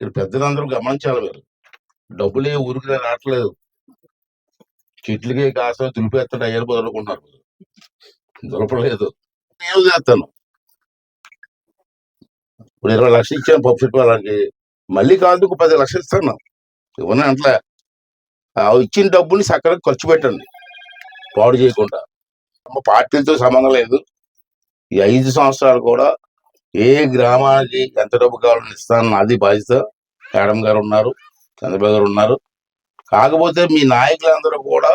ఇక్కడ పెద్దలందరూ గమనించాలి మీరు. డబ్బులే ఊరికి రావట్లేదు. చెట్లకి కాస్త దులిపేస్తాడు అయ్యారు బదులుకుంటున్నారు దులపలేదు నేను చేస్తాను? ఇప్పుడు ఇరవై లక్షలు ఇచ్చాను పప్పు వాళ్ళకి మళ్ళీ కాదు పది లక్షలు ఇస్తాను. ఇవ్వను అంటలే. ఆ ఇచ్చిన డబ్బుని సక్కగా ఖర్చు పెట్టండి. పాడు చేయకుండా. పార్టీలతో సంబంధం లేదు. ఈ ఐదు సంవత్సరాలు కూడా ఏ గ్రామానికి ఎంత డబ్బు కావాలని ఇస్తాను అది బాధ్యత మేడం గారు ఉన్నారు చంద్రబాబు గారు ఉన్నారు. కాకపోతే మీ నాయకులందరూ కూడా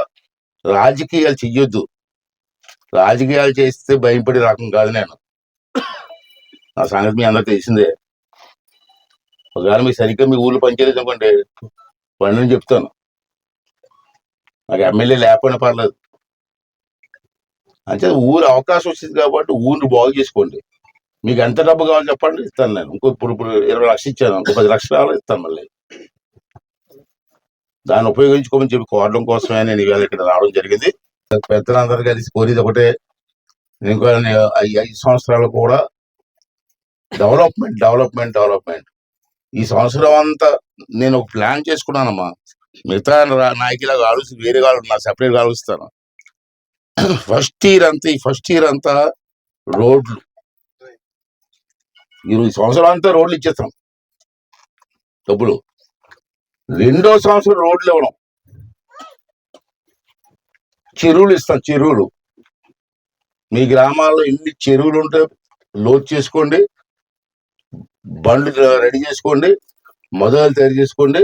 రాజకీయాలు చెయ్యొద్దు. రాజకీయాలు చేస్తే భయపడి రకం కాదు నేను. నా సంగతి మీ అందరికి తెలిసిందే. ఒకవేళ మీకు సరిగ్గా మీ ఊళ్ళో పనిచేయలేదు అనుకోండి పని చెప్తాను. నాకు ఎమ్మెల్యే లేకపోయినా పర్లేదు. అంటే ఊరు అవకాశం వచ్చింది కాబట్టి ఊరిని బాగు చేసుకోండి. మీకు ఎంత డబ్బు కావాలో చెప్పండి ఇస్తాను నేను. ఇంకో ఇప్పుడు ఇప్పుడు ఇరవై లక్షలు ఇచ్చాను ఇంకో పది లక్షలు కావాలి ఇస్తాను మళ్ళీ. దాన్ని ఉపయోగించుకోమని చెప్పి కోరడం కోసమే నేను ఇవాళ ఇక్కడ రావడం జరిగింది. పెద్దలందరూ కలిసి కోరిది ఒకటే ఇంకా ఐదు సంవత్సరాలు కూడా డెవలప్మెంట్ డెవలప్మెంట్ డెవలప్మెంట్. ఈ సంవత్సరం అంతా నేను ఒక ప్లాన్ చేసుకున్నానమ్మా. మిగతా రా- ఆలోచి వేరే వాళ్ళు నా సెపరేట్ ఆలోచిస్తాను. ఫస్ట్ ఇయర్ అంతా ఈ ఫస్ట్ ఇయర్ అంతా రోడ్లు ఇరవై సంవత్సరాలు అంతా రోడ్లు ఇచ్చేస్తాం డబ్బులు. రెండో సంవత్సరం రోడ్లు ఇవ్వడం. చెరువులు ఇస్తాం చెరువులు. మీ గ్రామాల్లో ఎన్ని చెరువులు ఉంటే లోడ్ చేసుకోండి. బండ్లు రెడీ చేసుకోండి. మొదలు తయారు చేసుకోండి.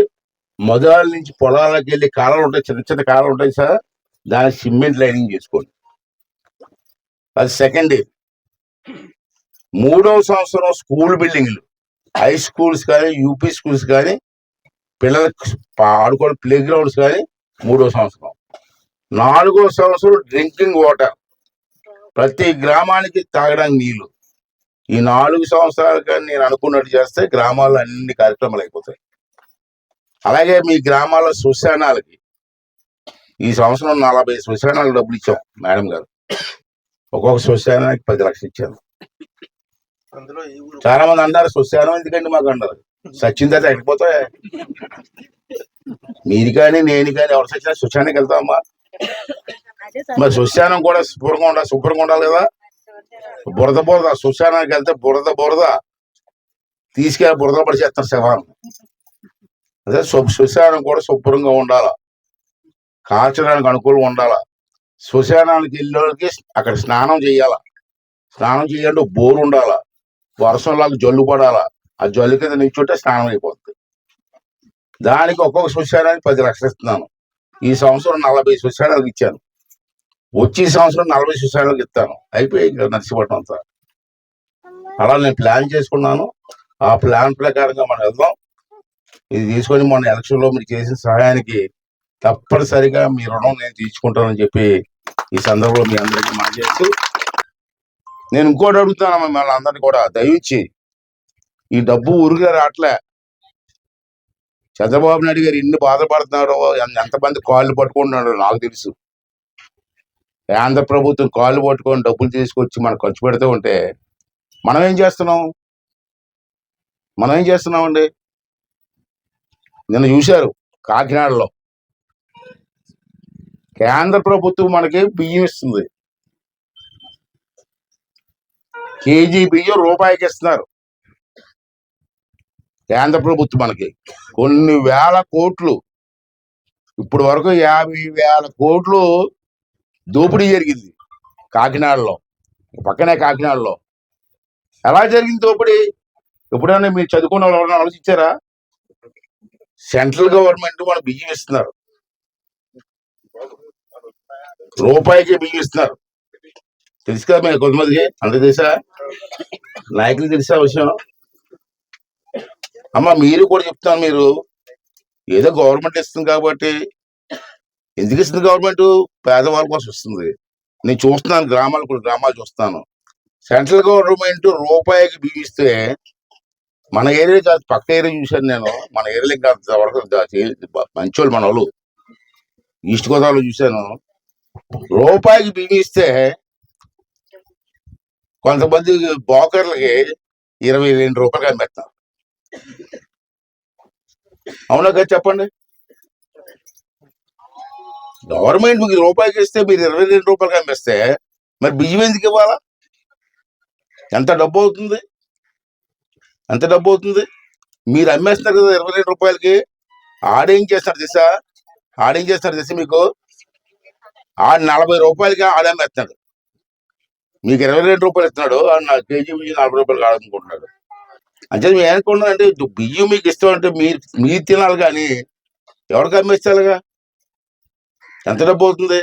మొదల నుంచి పొలాలకు వెళ్ళి కాలాలు ఉంటాయి చిన్న చిన్న కాలాలు ఉంటాయి సార్. దాని సిమెంట్ లైనింగ్ చేసుకోండి. అది సెకండ్ మూడవ సంవత్సరం స్కూల్ బిల్డింగ్లు. హై స్కూల్స్ కానీ యూపీ స్కూల్స్ కానీ పిల్లలకు ఆడుకోవడం ప్లే గ్రౌండ్స్ కానీ మూడో సంవత్సరం. నాలుగో సంవత్సరం డ్రింకింగ్ వాటర్. ప్రతి గ్రామానికి తాగడానికి నీళ్ళు ఈ నాలుగు సంవత్సరాలు కానీ నేను అనుకున్నట్టు చేస్తే గ్రామాల్లో అన్ని కార్యక్రమాలు అయిపోతాయి. అలాగే మీ గ్రామాల్లో శ్మశానాలకి. ఈ సంవత్సరం నలభై శ్మశానాలు డబ్బులు ఇచ్చాం మేడం గారు. ఒక్కొక్క శ్మశానానికి పది లక్షలు ఇచ్చాను చాలా మంది అన్నారు శ్మశానం ఎందుకండి మాకు అన్నారు? సచ్చిన తర్వాత ఎక్కిపోతాయి మీరు కానీ నేను కానీ ఎవరు సచ్చినా శ్మశానానికి వెళ్తామమ్మా. మరి శ్మశానం కూడా శుభ్రంగా ఉండాలి శుభ్రంగా ఉండాలి కదా. బురద బురద శ్మశానానికి వెళ్తే బురద బురద. తీసుకెళ్ళి బురద పడి చేస్తారు శవాన్ని. అదే శ్మశానం కూడా శుభ్రంగా ఉండాలా. కాల్చడానికి అనుకూలంగా ఉండాలా. శ్మశానానికి వెళ్ళేవాళ్ళకి అక్కడ స్నానం చేయాల. స్నానం చేయాలంటే బోరు ఉండాలా. వర్షంలాగా జల్లు పడాలా? ఆ జల్లు కింద నిల్చుంటే స్నానం అయిపోతుంది దానికి ఒక్కొక్క శ్మశానానికి పది లక్షలు ఇస్తున్నాను. ఈ సంవత్సరం నలభై శ్మశానాలకు ఇచ్చాను. వచ్చే సంవత్సరం నలభై శ్మశానాలకు ఇస్తాను. అయిపోయి ఇంకా నర్సిపట్నం అంతా. అలా నేను ప్లాన్ చేసుకున్నాను. ఆ ప్లాన్ ప్రకారంగా మనం వెళ్దాం. ఇది తీసుకొని మొన్న ఎలక్షన్లో మీరు చేసిన సహాయానికి తప్పనిసరిగా మీ రుణం నేను తీర్చుకుంటానని చెప్పి ఈ సందర్భంలో మీ అందరికీ మాట్లాడుతూ నేను ఇంకోటి అడుగుతాను మిమ్మల్ని అందరినీ కూడా దయవించి ఈ డబ్బు ఊరిగా రావట్లే చంద్రబాబు నాయుడు గారు ఎన్ని బాధపడుతున్నాడో ఎంతమంది కాళ్ళు పట్టుకుంటున్నాడో నాకు తెలుసు. కేంద్ర ప్రభుత్వం కాళ్ళు పట్టుకొని డబ్బులు తీసుకొచ్చి మనం ఖర్చు పెడుతూ ఉంటే మనం ఏం చేస్తున్నాం? మనం ఏం చేస్తున్నామండి? నిన్న చూశారు కాకినాడలో. కేంద్ర ప్రభుత్వం మనకి బియ్యం ఇస్తుంది? కేజీ బియ్యం రూపాయికి ఇస్తున్నారు. కేంద్ర ప్రభుత్వం మనకి కొన్ని వేల కోట్లు. ఇప్పుడు వరకు యాభై వేల కోట్లు దోపిడీ జరిగింది కాకినాడలో. పక్కనే కాకినాడలో. ఎలా జరిగింది దోపిడీ? ఎప్పుడైనా మీరు చదువుకున్న వాళ్ళు ఎవరైనా ఆలోచించారా? సెంట్రల్ గవర్నమెంట్ మన బియ్యం ఇస్తున్నారు. రూపాయికి బియ్యం ఇస్తున్నారు. తెలుసు కదా మీకు కొంతమందికి? అంత తెలుసా? నాయకులు తెలుసా విషయం? అమ్మ మీరు కూడా చెప్తాను మీరు. ఏదో గవర్నమెంట్ ఇస్తుంది కాబట్టి. ఎందుకు ఇస్తుంది గవర్నమెంట్ పేదవాళ్ళ కోసం ఇస్తుంది. నేను చూస్తున్నాను గ్రామాలు కూడా గ్రామాలు చూస్తాను సెంట్రల్ గవర్నమెంట్ రూపాయికి బియ్యం ఇస్తే మన ఏరియా కాదు పక్క ఏరియా చూశాను నేను. మన ఏరియాలో ఇంకా అంతవరకు దా- చే- మంచోళ్ళు మన వాళ్ళు ఈస్ట్ గోదావరిలో చూశాను. రూపాయికి బియ్యం ఇస్తే కొంతమంది బోకర్లకి ఇరవై రెండు రూపాయలు కనిపెడతారు. అవునా కదా చెప్పండి? గవర్నమెంట్ మీకు రూపాయికి ఇస్తే మీరు ఇరవై రెండు రూపాయలకి అమ్మేస్తే మరి బియ్యం ఎందుకు ఇవ్వాలా? ఎంత డబ్బు అవుతుంది? ఎంత డబ్బు అవుతుంది? మీరు అమ్మేస్తున్నారు కదా ఇరవై రెండు రూపాయలకి. ఆడేం చేస్తారు తెలుసా? ఆడేం చేస్తారు తెలుసా మీకు? ఆడు నలభై రూపాయలకి ఆడమ్మేస్తున్నాడు మీకు ఇరవై రెండు రూపాయలు ఇస్తున్నాడు నా కేజీ బియ్యం నలభై రూపాయలు కావాలనుకుంటున్నాడు అంటే మేము ఏమనుకుంటున్నాం అంటే బియ్యం మీకు ఇష్టం అంటే మీరు మీరు తినాలి కానీ ఎవరికి అమ్మేస్తారుగా ఎంత డబ్బు అవుతుంది?